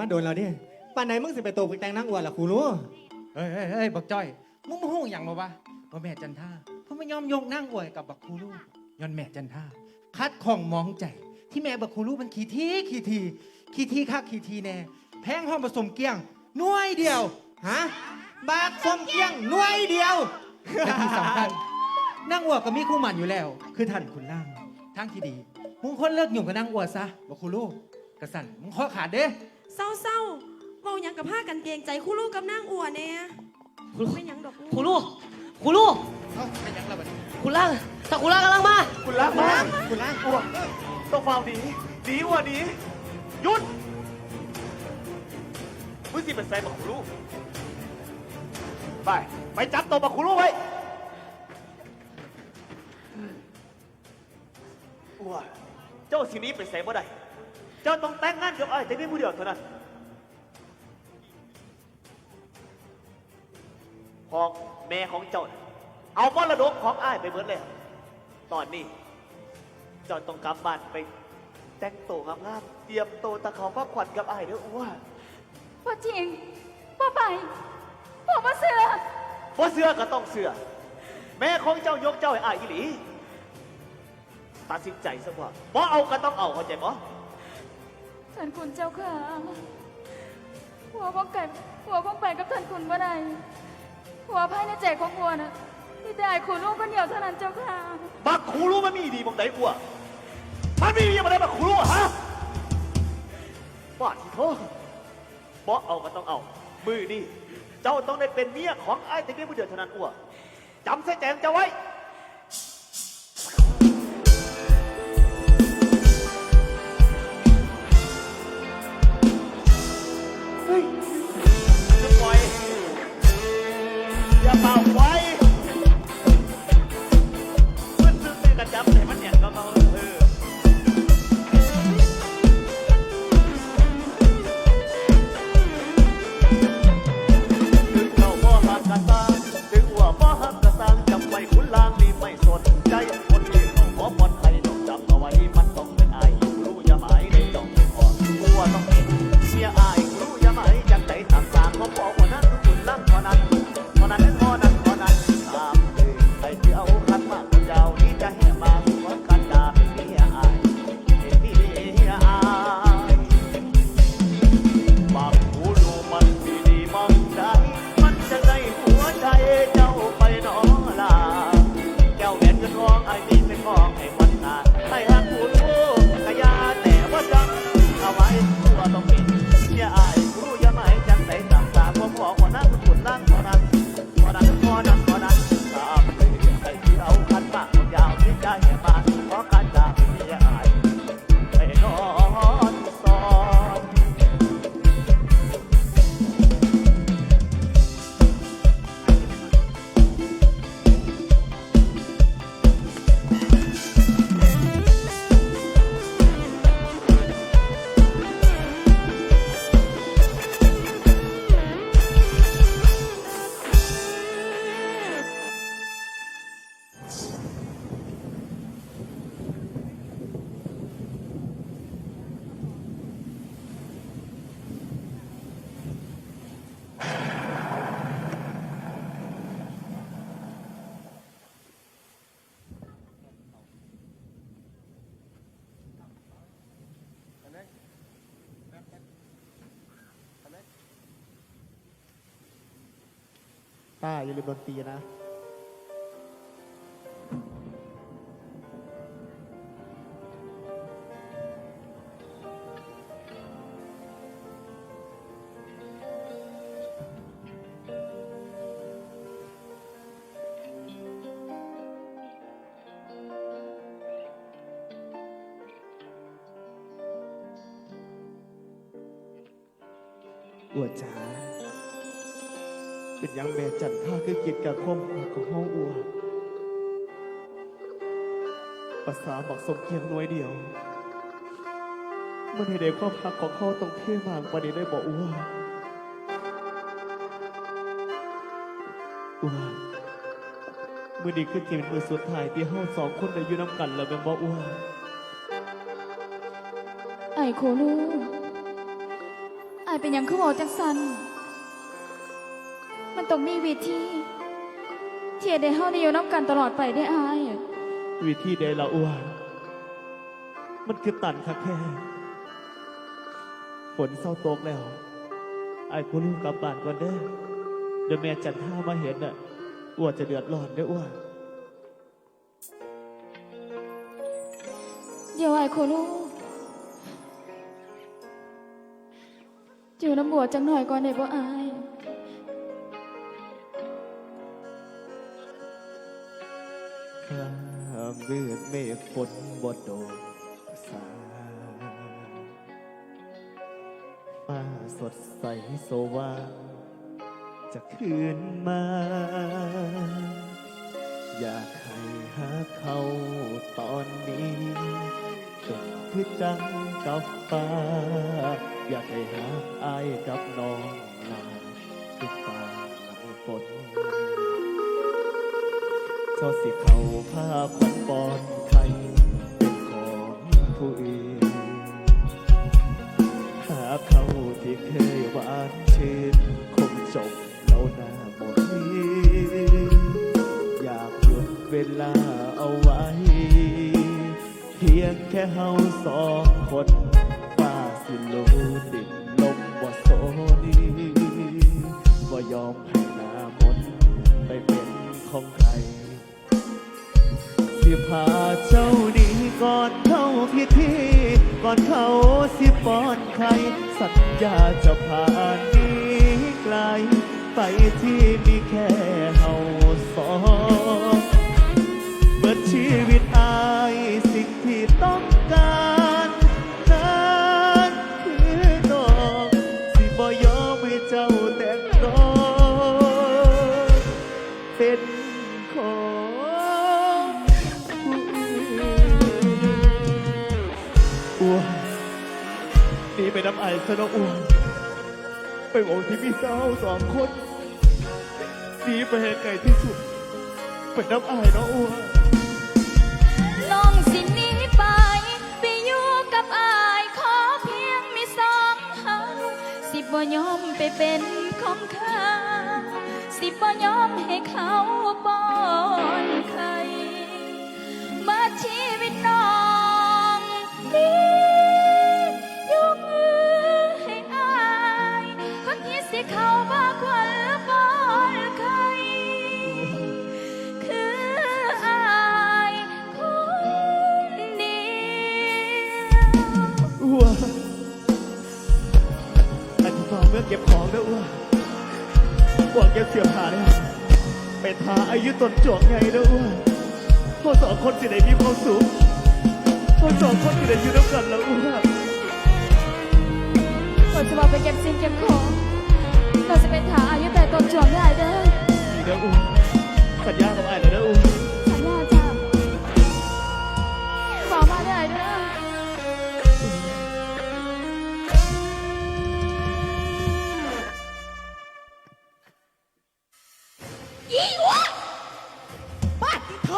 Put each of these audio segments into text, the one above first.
มาโดนแล้วดิป่านไหนมึงสิไปโตไปแต่งนางอ้วนล่ะครูรู้เฮ้ยเฮ้ยเฮ้ยบักจ้อย มึงมาหู้อย่างบ่วะว่าแม่จันท่าเพ่อไม่ยอมยกนั่งอวยกับบักคูลูกย้อนแม่จันท่าคัดของมองใจ ที่แม่บักคูลูกมันขี้ทีขี้ทีขี้ทีคักขี้ทีแน่ แพงห้องผสมเกลี้ยงหน่วยเดียว ฮะบากสมเกี้ยงหน่วยเดียวและที่สำคัญนั่งอวดก็มีคู่หมันอยู่แล้ว คือท่านขุนล่างทางที่ดีมึงคนเลิกหยุ่งกับนั่งอวดซะบักคูลู กกระสันมึงขอขาดเด้เศร้าเศร้าๆเว้าหยังกับผ้ากันเกรงใจคู่ลูกกับนางอัวแน่ไม่หยังดอกครูลูกครูลูกเอ้าไม่ยังละบัดนี้ครูล่างถ้าครูล่างกำลังมา คุณรักมากคุณล่างอ้วกต้องเฝ้าดีดีกว่านี้หยุดมึงสิเป็นแฟนบักคุลูกไป ไปจับตัวบักคุลูกไว้อ้วกเจ้าสิหนี้เป็นแสงบ่ได้ เจ้าต้องแต่งงานกับไอ้ายแต่เพียงผู้เดียวเท่านั้นพอแม่ของเจ้าน่ะเอามรดกของอ้ายไปเบิดแล้วตอนนี้ เจ้าต้องกลับบ้านไป แต่งตัวงามๆเตรียมตัวตะเขาพักขวัญกับไอ้ายเด้ออ้ว่าว่าจริงว่าไปพ่อมาเสือบ่เสื้อก็ต้องเสื้อแม่ของเจ้ายกเจ้าให้อ้ายอีหลี ตัดสินใจซะว่าบ่เอาก็ต้องเอาเข้าใจบ่ ท่านคุณเจ้าค่ะหัวป้องกันหัวป้องไปกับท่านคุณว่าใดหัวภายในใจของหัวน่ะที่ได้คุณลูกคนเดียวเท่านั้นเจ้าค่ะบักขูรู้มันมีดีมองไหนอ้วมันมีดีมองไหนบักขูรู้ฮะบาดที่โทษบ่เอาก็ต้องเอา มือนี่เจ้าต้องได้เป็นเมียของไอ้ายแต่เพียงผู้เดียวเท่านั้นอ้วจำเส้นแจงเจ้าไว้ อย่ ป้าอย่าลืมดนตรีนะอวดจ๋า เป็นยังแม่จันท่าคือกิจกับคมหัวของห้องอัวภาษาบอกสมเกียงน้อยเดียวมันให้เด็กความหักของเขาตรงเท่มากวันนี้ได้บอกอัวอัวมือนี้คือจีเป็นมือสุดท้ายที่เฮาสองคนได้อยู่น้ำกันแล้วเป็นบอกอัวไอ้โคลูกอายเป็นยังคือบอกจังสัน มันต้องมีวิธีที่จะได้เฮาได้อยู่น้ำกันตลอดไปได้อายวิธีใดละอ้วนมันคือตันคักแค่ ฝนเศร้าตกแล้วไอ้กูลูกกลับบ้านก่อนเด้อเดี๋ยวแม่จันท่ามาเห็นน่ะอ้วนจะเดือดร้อนเด้ออ้วนเดี๋ยวไอ้โคลูอยู่น้ำบัวจังหน่อยก่อนได้บ่อาย มเลือดเมฆฝนบดโดนสาฟ้าสดใสสว่างจะคืนมา อยากให้หาเขาตอนนี้จนคือจังกับฟ้า อยากให้หาอายกับน้อง เจ้าสิเขาผ้าควันปอนไทยเป็นของผู้อื่น หาเขาที่เคยหวานชื่นคงจบแล้วหน้าหมดนี้อยากหยุดเวลาเอาไว้ เพียงแค่เฮาสองคนฟ้าสิลูดินลมบ่โซนีบ่ยอมให้หน้ามนไปเป็นของใคร สิพาเจ้าหนี้ก่อนเข้าพิธีก่อนเขาสิป้อนไข่สัญญาจะพานี้ไกล ไปที่มี นีไปน้ำไอซะเน้องอ้วนไปหวังที่มีเศร้าสองคนหนีไปให้ไกลที่สุดไปน้ำอายเน้องอ้วน้องสิหนี้ไป ไปอยู่กับอายขอเพียงมีสองเฮาสิบ่ยอมไปเป็นของเขาสิบ่ยอมให้เขา เมื่อเก็บของนะอ้วนหวังเก็บเสียผ่าเนี่ยไปทาอายุตนจวงไงนะอ้วนพวกสองคนสิได้มีความสุขพวกสองคนสิได้อยู่ด้วยกันแล้วอ้วนก่อนจะมาไปเก็บสิ่งเก็บของเราจะเป็นถาอายุแต่ตนจวงได้เด้อนี่นะอ้วนสัญญากับไอ้ายเลยนะอ้วน สัญญาจ้าขอมาได้เด้อ อีวะป้าติโท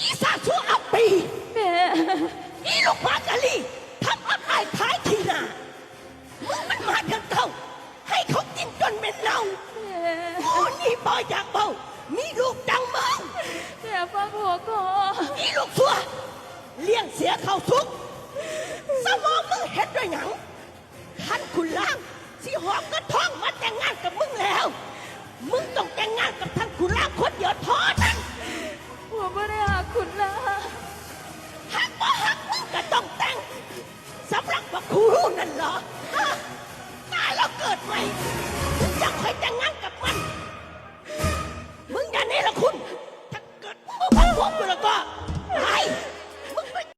อีสาชัวอับปีแม่อีลูกพากะลีทำอับอายท้ายทีหน้ามึงมันมาเดือนเก่า ให้เขากินจนเป็นเน่าแม่กูนี่บ่อยากเบามีลูกดังมึงแม่ฟังหัวก่อนอีลูกชัวเลี้ยงเสียเข้าทุก สมองมึงเฮ็ดด้วยหยังท่านคุณล่างสิหอบกระท้องมาแต่งงานกับมึงแล้ว มึงต้องแต่งงานกับท่านคุณล่ามคนเดียวเท่านั้น